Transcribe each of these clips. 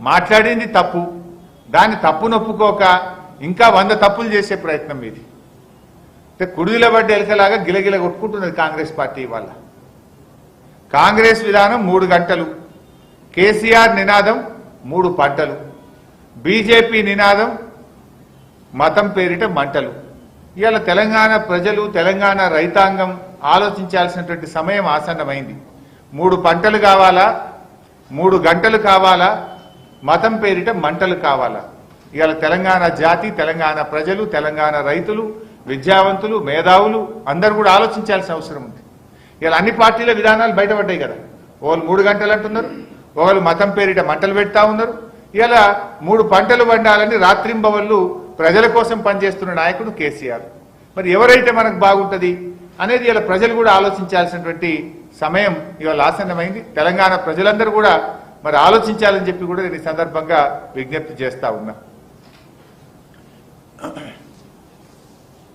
మాట్లాడింది తప్పు. దాన్ని తప్పు నొప్పుకోక ఇంకా వంద తప్పులు చేసే ప్రయత్నం ఇది. అంటే కుడిదిల పడ్డ ఎలకలాగా గిలగిల కొట్టుకుంటున్నది కాంగ్రెస్ పార్టీ వల్ల కాంగ్రెస్ విధానం మూడు గంటలు. కేసీఆర్ నినాదం మూడు పంటలు. బీజేపీ నినాదం మతం పేరిట మంటలు. ఇవాళ తెలంగాణ ప్రజలు తెలంగాణ రైతాంగం ఆలోచించాల్సినటువంటి సమయం ఆసన్నమైంది. మూడు పంటలు కావాలా? మూడు గంటలు కావాలా? మతం పేరిట మంటలు కావాలా? ఇవాళ తెలంగాణ జాతి తెలంగాణ ప్రజలు తెలంగాణ రైతులు విద్యావంతులు మేధావులు అందరూ కూడా ఆలోచించాల్సిన అవసరం ఉంది. ఇలా అన్ని పార్టీల విధానాలు బయటపడ్డాయి కదా. ఒకళ్ళు మూడు గంటలు అంటున్నారు ఒకళ్ళు మతం పేరిట మంటలు పెడతా ఉన్నారు. ఇలా మూడు పంటలు పండాలని రాత్రింబవళ్ళు ప్రజల కోసం పనిచేస్తున్న నాయకుడు కేసీఆర్. మరి ఎవరైతే మనకు బాగుంటుంది అనేది ఇలా ప్రజలు కూడా ఆలోచించాల్సినటువంటి సమయం ఇవాళ ఆసన్నమైంది. తెలంగాణ ప్రజలందరూ కూడా మరి ఆలోచించాలని చెప్పి కూడా నేను ఈ సందర్భంగా విజ్ఞప్తి చేస్తా ఉన్నా.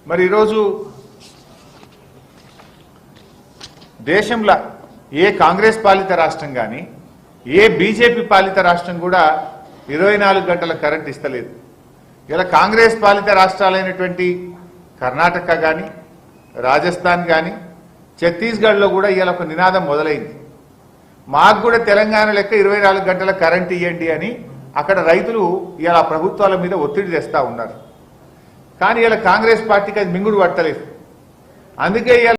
మరి ఈరోజు దేశంలో ఏ కాంగ్రెస్ పాలిత రాష్ట్రం కానీ ఏ బీజేపీ పాలిత రాష్ట్రం కూడా ఇరవై నాలుగు గంటల కరెంట్ ఇస్తలేదు. ఇలా కాంగ్రెస్ పాలిత రాష్ట్రాలైనటువంటి కర్ణాటక కానీ రాజస్థాన్ కానీ ఛత్తీస్గఢ్లో కూడా ఇలా ఒక నినాదం మొదలైంది. మాకు కూడా తెలంగాణ లెక్క ఇరవై నాలుగు గంటల కరెంట్ ఇవ్వండి అని అక్కడ రైతులు ఇలా ప్రభుత్వాల మీద ఒత్తిడి తెస్తా ఉన్నారు. కానీ ఇలా కాంగ్రెస్ పార్టీకి అది మింగుడు పట్టలేదు. అందుకే